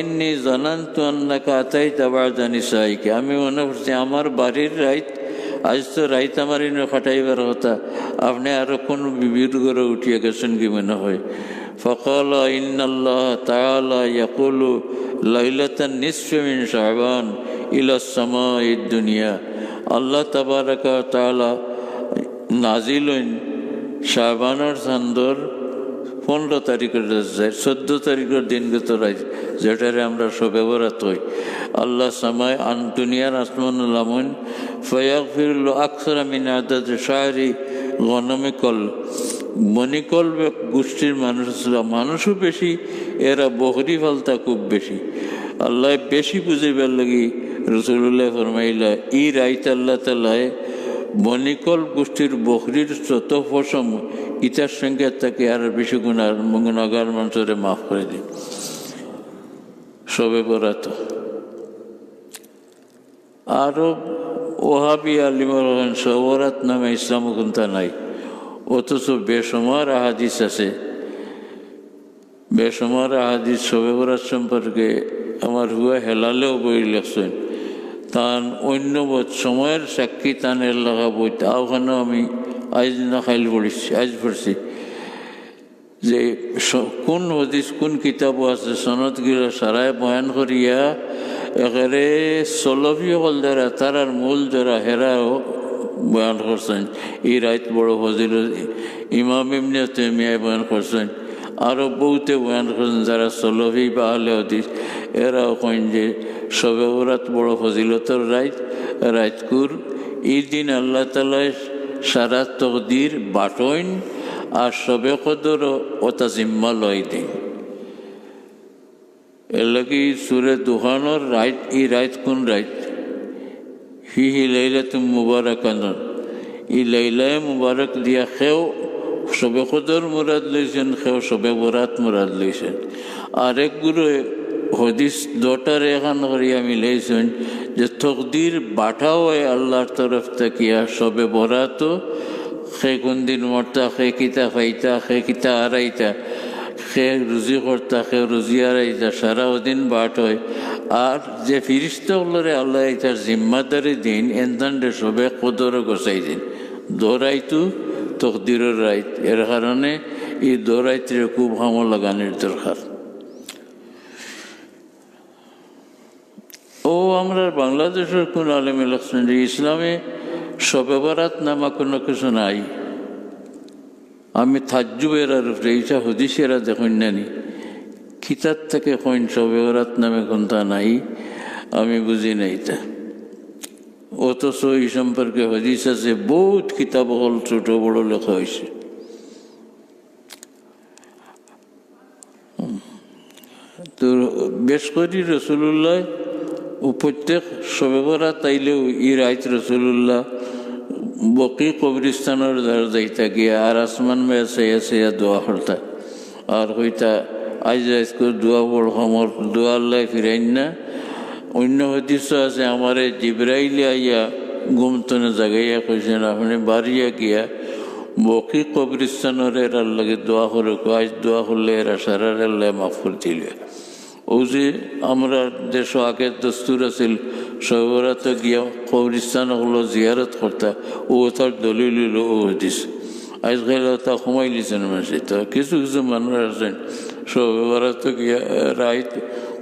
ইন্নি জনান্তু কাতাই আতাই তাবাদা নিসাইকে। আমি মনে করছি আমার বাড়ির রাইত, আজ তো রাইত আমার ইন খাটাইবার হতা আপনি আরও কোন বিবির করে উঠিয়ে গেছেন কি মনে হয়? ফকল ইন্নাল্লাহ তালা ইয়াকুলু লাইলাতান নিসমিন শাহবান ইলাসমা ইদ দুনিয়া। আল্লাহ তাবারাকা তালা নাজিল শাহবানর সান্দর পনেরো তারিখের চোদ্দ তারিখের দিনগত রাজ যেটারে আমরা সবে হই। আল্লাহ সামায় আন দুনিয়ার আসমানুল আমন ফয়াক ফিরল আকসরা মিন আদাদ শাহরি গণমিকল মণিকল গোষ্ঠীর মানুষ মানুষও বেশি, এরা বহরি ফালতা খুব বেশি। আল্লাহ বেশি বুঝিবার লাগি রসুল্লাহ ফরমাইলা, ই রাইত আল্লাহ তালায় বনিকল গোষ্ঠীর বকরির যত ফসম ইতার সঙ্গে তাকে আর বেশি গুণার গুণাগার মানুষরে মাফ করে দিন। সবে বরাত। আরও ওহাবি আলিমর সবরাত নামে ইসলাম কোনটা নাই। অথচ বেসমার আহাদিস আছে। বেসমার আহাদিস সবে বরাত সম্পর্কে আমার হুয়া হেলালেও বই লেখছেন। তান অন্য সময়ের সাক্ষী তানের লাগা বই ওখানেও আমি আজ না খাইল পড়েছি আজ পড়ছি। যে কোন হদিস, কোন কিতাবও আছে সনদ গিলা সারায় বয়ান করিয়া একেবারে সলভি হল যারা তারার মূল যারা হেরাও বয়ান করছেন। এই রাইত বড় ফজিল ইমাম ইমনি তেমিয়ায় বয়ান করছেন। আরও বহুতে বয়ান করছেন যারা সলভি বা আলে হদিস। এরাও কইন যে সবে ওরাত বড় ফজিলতর রাইত, রাইতকুর। এই দিন আল্লাহ তালায় সারা তকদির বাটইন আর সবে কদর ওটা জিম্মা লয় দিন এর লাগি সুরে দুহানোর রাইট ই রাইত কোন রাইত? হি হি লাইলা তুম মুবারক আনন ই লাইলায় মুবারক দিয়া খেও, সবে কদর মুরাদ লইছেন, খেও সবে বরাত মুরাদ লইছেন। আরেক গুরু হদিস দোটার এখান করিয়া মিলাইছেন যে তকদির বাটাও আল্লাহর তরফ থাকিয়া সবে বরাত সে কোন দিন মরতা, সে কিতা খাইতা, সে কিতা আড়াইতা সে রুজি করতা, সে রুজি আড়াইতা সারা দিন বাট হয়। আর যে ফিরিস্তগুলোরে আল্লাহ তার জিম্মাদারি দিন এনতান্ডে সবে কদরে গোসাই দিন। দৌড়াইতু তকদিরের রাইত। এর কারণে এই দৌড়াইতে খুব হামো লাগানোর দরকার। ও আমরা বাংলাদেশের কোন আলেম ইলেকশন ইসলামে সবে বরাত নামা কোনো কিছু নাই। আমি থাজ্জুবের আর রেইসা হদিসেরা দেখুন নানি কিতার থেকে কইন সবে বরাত নামে কোনটা নাই, আমি বুঝি নাই তা অথচ এই সম্পর্কে হদিস আছে, বহুত কিতাব হল ছোট বড় লেখা হয়েছে। তো বেশ করি রসুল্লাহ প্রত্যেক সবে বরাত তাইলেও ই রাইত রসুল্লাহ বকি কবরিস্তানের দ্বারা যাইতা গিয়া আর আসমান মে আছে আছে দোয়া করতা। আর হইতা আজ আজ করে দোয়া বড় সমর দোয়া ফিরাইন না। অন্য হদিস আছে, আমারে জিব্রাইলে আইয়া গুমতনে জাগাইয়া কইছেন, আপনি বাড়িয়া গিয়া বকি কবরিস্তানের এরার লাগে দোয়া করে আজ দোয়া করলে এরা সারার আল্লাহ মাফ করে দিলে। ও যে আমরা দেশ আগে দস্তুর আছিল সবরাত গিয়া কবরিস্তান হলো জিয়ারত করতা ও তার দলিল হইল ও হদিস আজকাল তা সময় লিছেন মানুষ তো কিছু কিছু মানুষ আছেন সবরাত গিয়া রাইত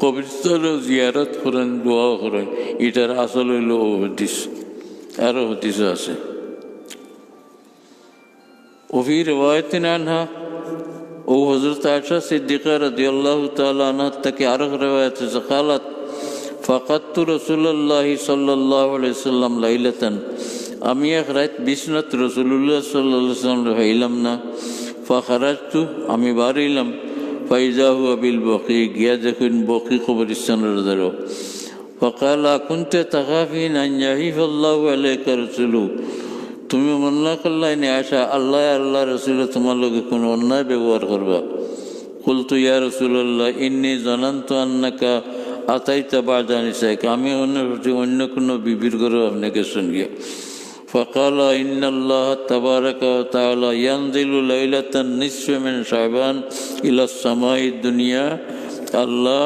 কবরিস্তানও জিয়ারত করেন দোয়াও করেন এটার আসল হইল ও হদিস আরও হদিস আছে وفي رواية عنها ও হজরত আয়সা সিদ্দিকা রদিয়াল্লাহ তালাহ থেকে আরক রেওয়ায়ত খালাত ফকাত রসুল্লাহ সাল্লাহ সাল্লাম লাইলাতান। আমি এক রাত বিশ্বনাথ রসুল্লাহ সাল্লাম হইলাম না। ফখরাজ তু আমি বাড়িলাম ফাইজাহু আবিল বকি, গিয়া দেখুন বকি কবরিস্তানের দ্বারা। ফকাল আকুনতে তাকাফিন আঞ্জাহিফ আল্লাহ আলাইকা রসুলু। তুমি মনে করলাই নি আশা আল্লাহ আল্লাহ রসুল তোমার লোকে কোনো অন্যায় ব্যবহার করবা কুলতু ইয়া রসুল্লাহ ইন্নি জানান্ত আন্নাকা আতাইতা বাজানি সাইক আমি অন্য অন্য কোনো বিবির করে আপনাকে শুনিয়ে فقال إن الله تبارك وتعالى ينزل ليلة النصف من شعبان إلى السماء الدنيا الله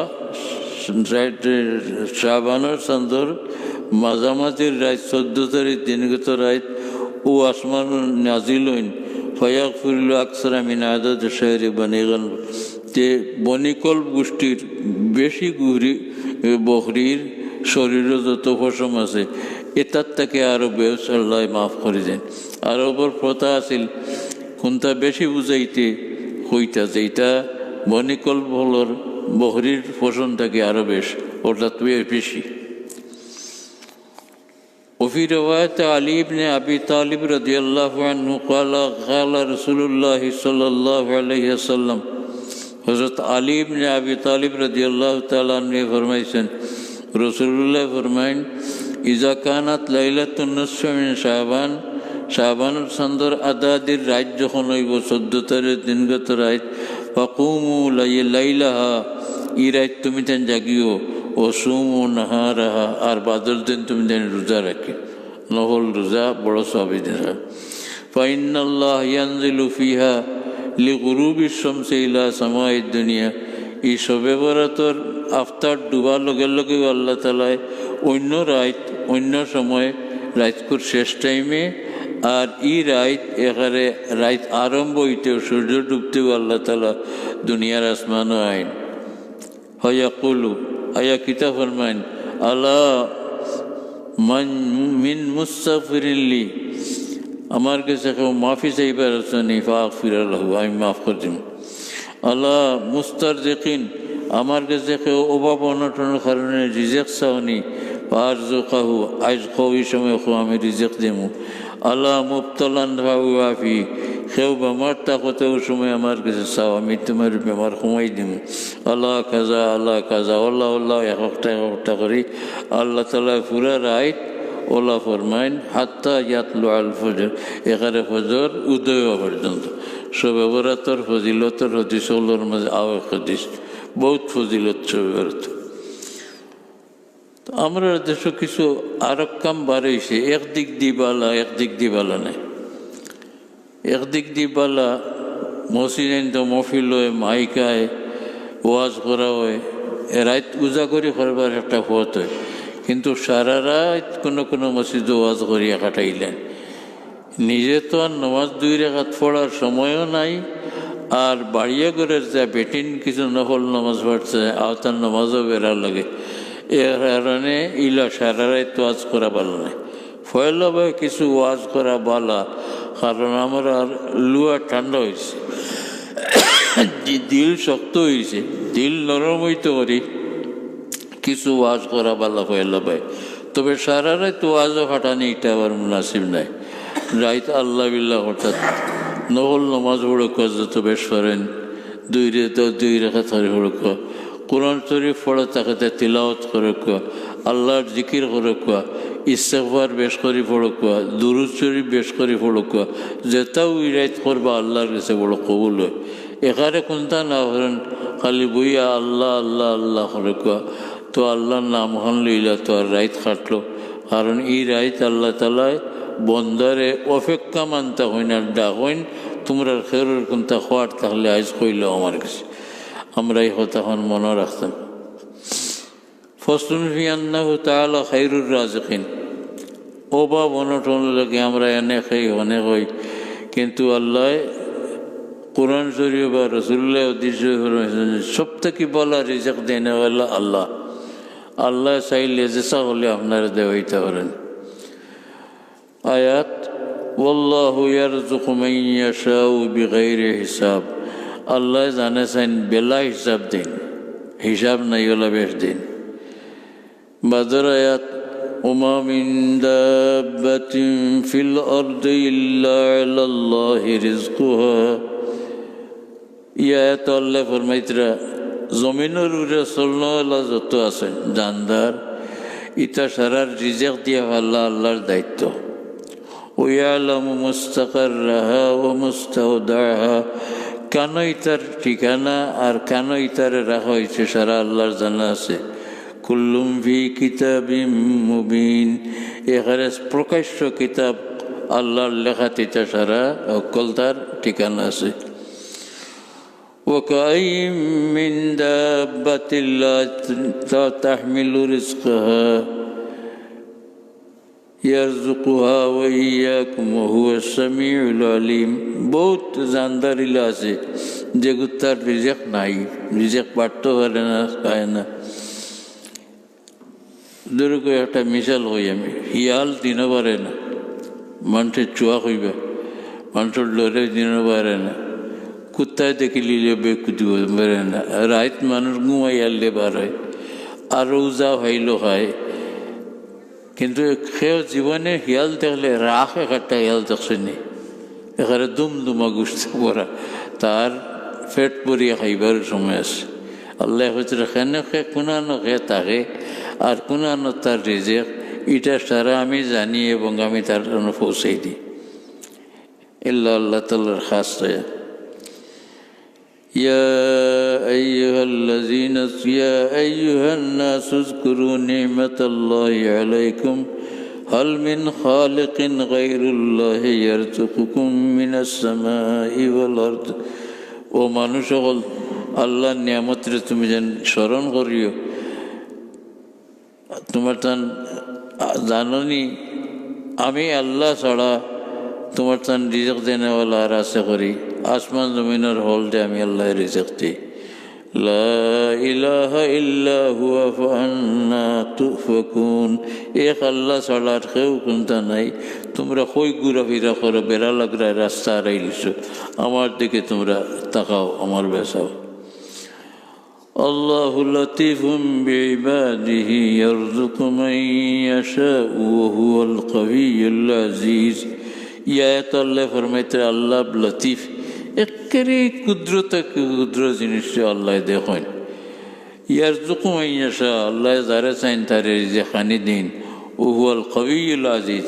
শাহবানোর চন্দ্র মাঝামাঝির রাত চোদ্দ তারিখ দিনগত রাত ও আসমান নাজিল হইন ফয়াক ফুরিল আকসরা মিন আদত শহরে বানিগল যে বনিকল গোষ্ঠীর বেশি গুহরি বকরির শরীরে যত পশম আছে এটার থেকে আরও বেশ আল্লাহ মাফ করে দেন। আর ওপর প্রথা আছিল কোনটা বেশি বুঝাইতে হইতা যে এটা বনিকল বলর বহরির পোষণ থাকে আরও বেশ, ওটা তুই বেশি। وفي رواية علي بن أبي طالب رضي الله عنه قال قال رسول الله صلى الله عليه وسلم হজরত আলী ইবনে আবি তালিব রাদিয়াল্লাহু তাআলা নিয়ে ফরমাইছেন রসুল্লাহ ফরমাইন ইজা কানাত লাইলাতুন নিসফ মিন শাবান শাবান চন্দ্র আদাদির রাত যখন হইব চোদ্দ তারিখ দিনগত রাত ফাকুমু লাই লাইলাহা ই রাত তুমি তেন জাগিও ও সুমু নাহারাহা, আর বাদর দিন তুমি তেন রোজা রাখি। নহল রোজা বড় সবই দেখা ফাইনাল্লাহ ইয়ানজিলু ফিহা লিগুরুবি শমসে ইলা সামাই দুনিয়া। এই সবে বরাতর আফতার ডুবার লগে লগে আল্লাহ তালায় অন্য রাত, অন্য সময় রাতকুর শেষ টাইমে, আর ই রাত এখানে রাত আরম্ভ হইতেও সূর্য ডুবতেও আল্লাহ তালা দুনিয়ার আসমানও আইন। হয়া কুলু আয়া কিতা ফরমাইন আল্লাহ মান মুস্তাফিরিল্লি আমার কাছে কেউ মাফি চাইবার আছে নি ফাক ফিরাল আমি মাফ করে দিব আল্লাহ মুস্তার দেখিন আমার কাছে কেউ অভাব অনটনের কারণে রিজেক্ট চাওনি পার জো কাহু আজ খাও এই সময় আমি রিজেক্ট দেবো আল্লাহ মুফতলান আফি কেউ বেমার থাকতেও সময় আমার কাছে চাও, আমি তোমার বেমার কমাই দিম। আল্লাহ কাজা আল্লাহ কাজা, আল্লাহ আল্লাহ, এক একটা এক একটা করি। আল্লাহ তালা পুরা রাইট ওলা ফরমাইন, হাত্তা ইয়াতলু আল ফজর এখানে ফজর উদয় পর্যন্ত। সবে বরাতর ফজিলতর হদিস ওলোর মাঝে আও হদিস, বহুত ফজিলত সবে বরাত আমরা দেশ কিছু আরব কাম বাড়াইছে, একদিক দিবালা একদিক দিবালা নাই। একদিক দিবালা মসজিদ তো মফিল হয় মাইকায় ওয়াজ করা হয় রাত উজা করে করবার একটা পথ হয়। কিন্তু সারা রাত কোনো কোনো মসজিদ ওয়াজ করিয়া কাটাইলেন। নিজে তো আর নমাজ দুই রেখাত পড়ার সময়ও নাই, আর বাড়িয়া করে যা বেটিন কিছু নকল নামাজ পড়ছে, আওতার নামাজও বেড়া লাগে। এর কারণে ইলা সারা রাত ওয়াজ করা ভালো নাই। ফয়লাভাবে কিছু ওয়াজ করা বালা কারণ আমার আর লুয়া ঠান্ডা হয়েছে দিল শক্ত হয়েছে দিল নরম হইতে পারি, কিছু ওয়াজ করা বালা ফয়লা ভাই তবে সারা রাত ওয়াজও খাটানি এটা আবার মুনাসিব নাই। রাইত আল্লাহ বিল্লাহ হঠাৎ নহল নমাজ হড়ক যত বেশ করেন, দুই রে তো দুই রেখা থারি হড়ক কোরআন শরীফ পড়ে তাকে তিলাওয়াত করে কোয়া, আল্লাহর জিকির করে কোয়া ইস্তেফার বেশ করি পড়ক দুরুদ শরীফ বেশ করি পড়ক যেটাও ইরাইত করবা আল্লাহর কাছে বড় কবুল হয়। এখানে কোনটা না করেন খালি বইয়া আল্লাহ আল্লাহ আল্লাহ করে তো আল্লাহর নাম হন লইলা তো আর রাইত কাটলো কারণ এই রাইত আল্লাহ তালায় বন্দারে অপেক্ষা মানতা হইন আর ডাক হইন তোমরা খেরুর কোনটা খোয়ার তাহলে আজ কইল আমার কাছে। আমরা এই হতাখন মনে রাখতাম ফসলুন ফিয়ান্নাহু তাআলা খাইরুর রাজকিন ও বা বনটন লাগে আমরা এনে খাই অনেক হই কিন্তু আল্লাহ কোরআন শরীফ বা রসুল্লাহ উদ্দেশ্য সব থেকে বলা রিজেক দেনে হলো আল্লাহ আল্লাহ চাইলে যেসা হলে আপনারা দেওয়াইতে পারেন আয়াত والله يرزق من يشاء بغير হিসাব আল্লাহ জানেছেন বেলা হিসাব দিন হিসাব নাই হলে বেশ দিন বাদর আয়াত وما من دابة في الأرض إلا على الله رزقها ইয়াত আল্লাহ ফরমাইতরা জমিনের উপরে চলনওয়ালা যত আছে জানদার ইটা সারার রিজেক দিয়া আল্লাহ আল্লাহর দায়িত্ব ওয়ালাম মুস্তাকার রাহা ও মুস্তাউদাহা কেন ইতার ঠিকানা আর কেন ইতারে রাখা হয়েছে সারা আল্লাহর জানা আছে কুল্লুম ভি কিতাব মুবিন এখানে প্রকাশ্য কিতাব আল্লাহর লেখা তিতা সারা অকল তার ঠিকানা আছে وكأي من دابة لا تحمل رزقها ইয়ারজুকুহা ওয়াইয়াকুম হুয়া সামিউল আলিম। বহুত জানদারিলা আছে যে তার রিজেক নাই। রিজেক পারতে পারে না, খায় না। দূরে করে একটা মিশাল হই আমি। হিয়াল দিন পারে না। মানুষের চুয়া হইবে। মানুষের ডরে দিন পারে না। কুত্তায় দেখে লিলে বেকুতি পারে না। রাইত মানুষ ঘুমাই আনলে বার হয় আর রোজা হইল হয়। কিন্তু সেও জীবনে হিয়াল দেখলে রাখ একটা হিয়াল দেখছেনি এখানে দুম দুমা গুছতে পড়া তার পেট পরিয়া খাইবার সময় আছে। আল্লাহ হচ্ছে খেনে খে খে তাকে আর কোনানো তার রিজেক এটা সারা আমি জানি এবং আমি তার জন্য পৌঁছাই দিই ইল্লা আল্লাহ তাল্লার খাস রয়া يا أيها الذين يا أيها الناس اذكروا نعمة الله عليكم هل من خالق غير الله يرزقكم من السماء والأرض ও মানুষ সকল আল্লাহর নিয়ামতরে তুমি যেন স্মরণ করিও তোমার তান জাননি আমি আল্লাহ ছাড়া তোমার তান রিজক দেনেওয়ালা আর আশা করি আসমান জমিনের হল দে আমি আল্লাহ রিজক দিই লা ইলাহা ইল্লা হুয়া ফান্না তুফাকুন এক আল্লাহ ছাড়া আর কেউ কোনটা নাই তোমরা কই ঘুরা ফিরা করো বেড়া লাগরা রাস্তা হারাইলিছো আমার দিকে তোমরা তাকাও আমার বেসাও الله لطيف بعباده يرزق من يشاء وهو القوي العزيز ইয়াত আল্লাহ ফরমাইতে আল্লাহ লতিফ একেবারে কুদরত ক্ষুদ্র জিনিসটা আল্লাহ দেখেন। ইয়ার জুকুম আল্লাহ যারা চাইন তারে যে খানি দিন ওহুয়াল কবিউল আজিজ।